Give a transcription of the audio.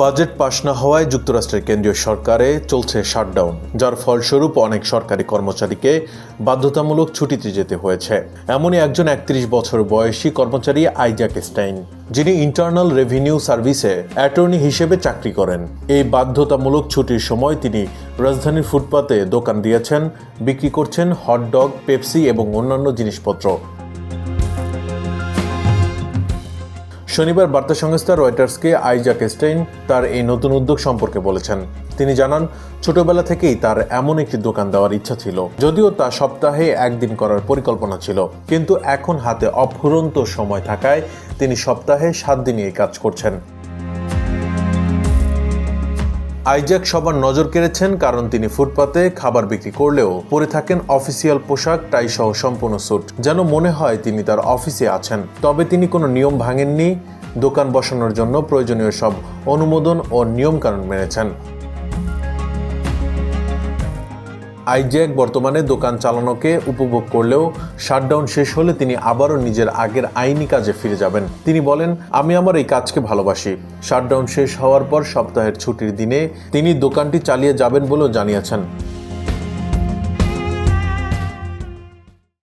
Budget পাশ না হওয়ায় যুক্তরাষ্ট্রের কেন্দ্রীয় সরকারে চলছে শাটডাউন, যার ফলস্বরূপ অনেক সরকারি কর্মচারীকে বাধ্যতামূলক ছুটিতে যেতে হয়েছে। এমনই একজন একত্রিশ বছর বয়সী কর্মচারী আইজাক স্টাইন, যিনি ইন্টারনাল রেভিনিউ সার্ভিসে অ্যাটর্নি হিসেবে চাকরি করেন। এই বাধ্যতামূলক ছুটির সময় তিনি রাজধানীর ফুটপাতে দোকান দিয়েছেন, বিক্রি করছেন হটডগ, পেপসি এবং অন্যান্য জিনিসপত্র। শনিবার বার্তা সংস্থা রয়টার্সকে আইজাক স্টেইন তার এই নতুন উদ্যোগ সম্পর্কে বলেছেন। তিনি জানান, ছোটবেলা থেকেই তার এমন একটি দোকান দেওয়ার ইচ্ছা ছিল, যদিও তা সপ্তাহে একদিন করার পরিকল্পনা ছিল। কিন্তু এখন হাতে অফুরন্ত সময় থাকায় তিনি সপ্তাহে সাত দিনই এই কাজ করছেন। আইজ্যাক সবার নজর কেড়েছেন কারণ তিনি ফুটপাতে খাবার বিক্রি করলেও পরে থাকেন অফিসিয়াল পোশাক, টাই সহ সম্পূর্ণ স্যুট। যেন মনে হয় তিনি তার অফিসে আছেন। তবে তিনি কোনো নিয়ম ভাঙেননি। দোকান বসানোর জন্য প্রয়োজনীয় সব অনুমোদন ও নিয়মকানুন মেনেছেন। আইজ্যাক বর্তমানে দোকান চালানোকে উপভোগ করলেও শাটডাউন শেষ হলে তিনি আবারও নিজের আগের আইনি কাজে ফিরে যাবেন। তিনি বলেন, আমি আমার এই কাজকে ভালোবাসি। শাটডাউন শেষ হওয়ার পর সপ্তাহের ছুটির দিনে তিনি দোকানটি চালিয়ে যাবেন বলেও জানিয়েছেন।